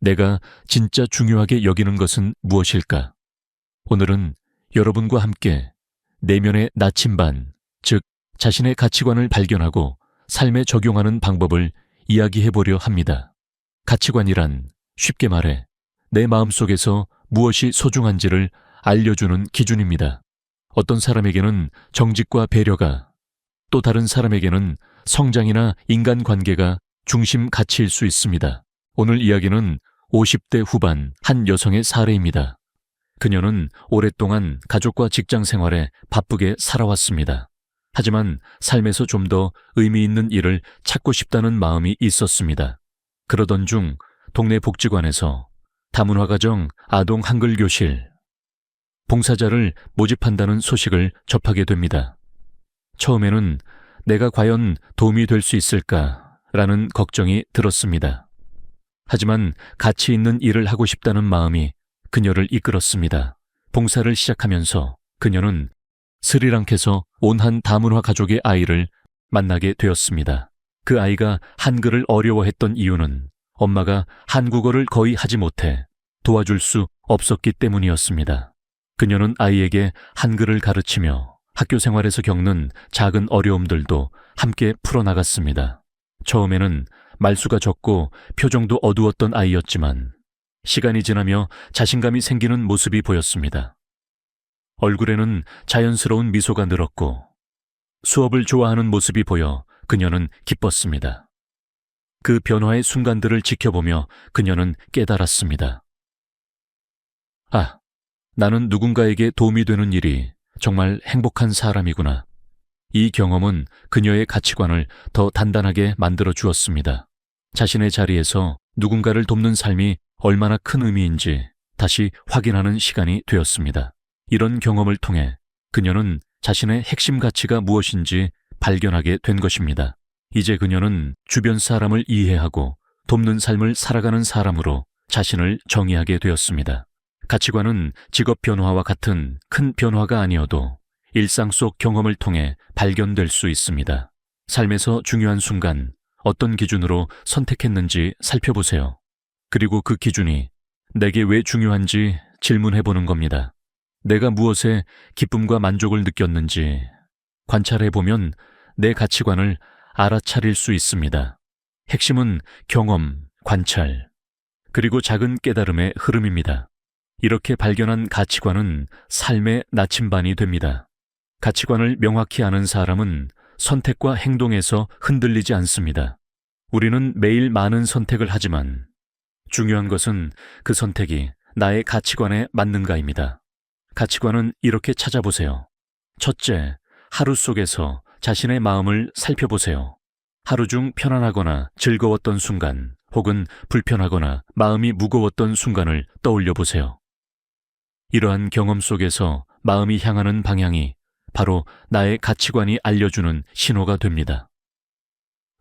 내가 진짜 중요하게 여기는 것은 무엇일까? 오늘은 여러분과 함께 내면의 나침반, 즉, 자신의 가치관을 발견하고 삶에 적용하는 방법을 이야기해 보려 합니다. 가치관이란 쉽게 말해 내 마음속에서 무엇이 소중한지를 알려주는 기준입니다. 어떤 사람에게는 정직과 배려가, 또 다른 사람에게는 성장이나 인간관계가 중심 가치일 수 있습니다. 오늘 이야기는 50대 후반 한 여성의 사례입니다. 그녀는 오랫동안 가족과 직장 생활에 바쁘게 살아왔습니다. 하지만 삶에서 좀 더 의미 있는 일을 찾고 싶다는 마음이 있었습니다. 그러던 중 동네 복지관에서 다문화가정 아동 한글 교실 봉사자를 모집한다는 소식을 접하게 됩니다. 처음에는 내가 과연 도움이 될 수 있을까라는 걱정이 들었습니다. 하지만 가치 있는 일을 하고 싶다는 마음이 그녀를 이끌었습니다. 봉사를 시작하면서 그녀는 스리랑케에서 온한 다문화 가족의 아이를 만나게 되었습니다. 그 아이가 한글을 어려워했던 이유는 엄마가 한국어를 거의 하지 못해 도와줄 수 없었기 때문이었습니다. 그녀는 아이에게 한글을 가르치며 학교 생활에서 겪는 작은 어려움들도 함께 풀어나갔습니다. 처음에는 말수가 적고 표정도 어두웠던 아이였지만 시간이 지나며 자신감이 생기는 모습이 보였습니다. 얼굴에는 자연스러운 미소가 늘었고 수업을 좋아하는 모습이 보여 그녀는 기뻤습니다. 그 변화의 순간들을 지켜보며 그녀는 깨달았습니다. 아, 나는 누군가에게 도움이 되는 일이 정말 행복한 사람이구나. 이 경험은 그녀의 가치관을 더 단단하게 만들어 주었습니다. 자신의 자리에서 누군가를 돕는 삶이 얼마나 큰 의미인지 다시 확인하는 시간이 되었습니다. 이런 경험을 통해 그녀는 자신의 핵심 가치가 무엇인지 발견하게 된 것입니다. 이제 그녀는 주변 사람을 이해하고 돕는 삶을 살아가는 사람으로 자신을 정의하게 되었습니다. 가치관은 직업 변화와 같은 큰 변화가 아니어도 일상 속 경험을 통해 발견될 수 있습니다. 삶에서 중요한 순간 어떤 기준으로 선택했는지 살펴보세요. 그리고 그 기준이 내게 왜 중요한지 질문해 보는 겁니다. 내가 무엇에 기쁨과 만족을 느꼈는지 관찰해 보면 내 가치관을 알아차릴 수 있습니다. 핵심은 경험, 관찰, 그리고 작은 깨달음의 흐름입니다. 이렇게 발견한 가치관은 삶의 나침반이 됩니다. 가치관을 명확히 아는 사람은 선택과 행동에서 흔들리지 않습니다. 우리는 매일 많은 선택을 하지만 중요한 것은 그 선택이 나의 가치관에 맞는가입니다. 가치관은 이렇게 찾아보세요. 첫째, 하루 속에서 자신의 마음을 살펴보세요. 하루 중 편안하거나 즐거웠던 순간, 혹은 불편하거나 마음이 무거웠던 순간을 떠올려 보세요. 이러한 경험 속에서 마음이 향하는 방향이 바로 나의 가치관이 알려주는 신호가 됩니다.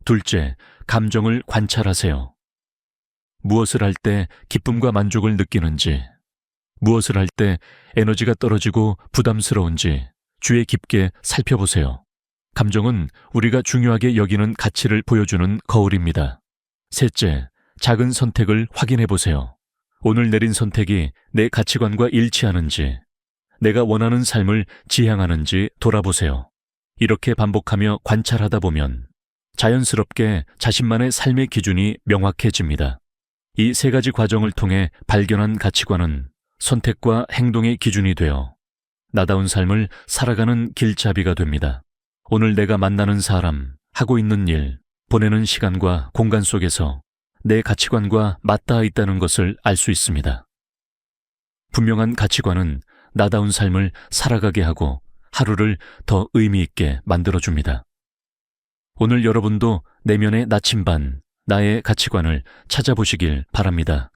둘째, 감정을 관찰하세요. 무엇을 할 때 기쁨과 만족을 느끼는지, 무엇을 할 때 에너지가 떨어지고 부담스러운지 주의 깊게 살펴보세요. 감정은 우리가 중요하게 여기는 가치를 보여주는 거울입니다. 셋째, 작은 선택을 확인해 보세요. 오늘 내린 선택이 내 가치관과 일치하는지, 내가 원하는 삶을 지향하는지 돌아보세요. 이렇게 반복하며 관찰하다 보면 자연스럽게 자신만의 삶의 기준이 명확해집니다. 이 세 가지 과정을 통해 발견한 가치관은 선택과 행동의 기준이 되어 나다운 삶을 살아가는 길잡이가 됩니다. 오늘 내가 만나는 사람, 하고 있는 일, 보내는 시간과 공간 속에서 내 가치관과 맞닿아 있다는 것을 알 수 있습니다. 분명한 가치관은 나다운 삶을 살아가게 하고 하루를 더 의미 있게 만들어줍니다. 오늘 여러분도 내면의 나침반, 나의 가치관을 찾아보시길 바랍니다.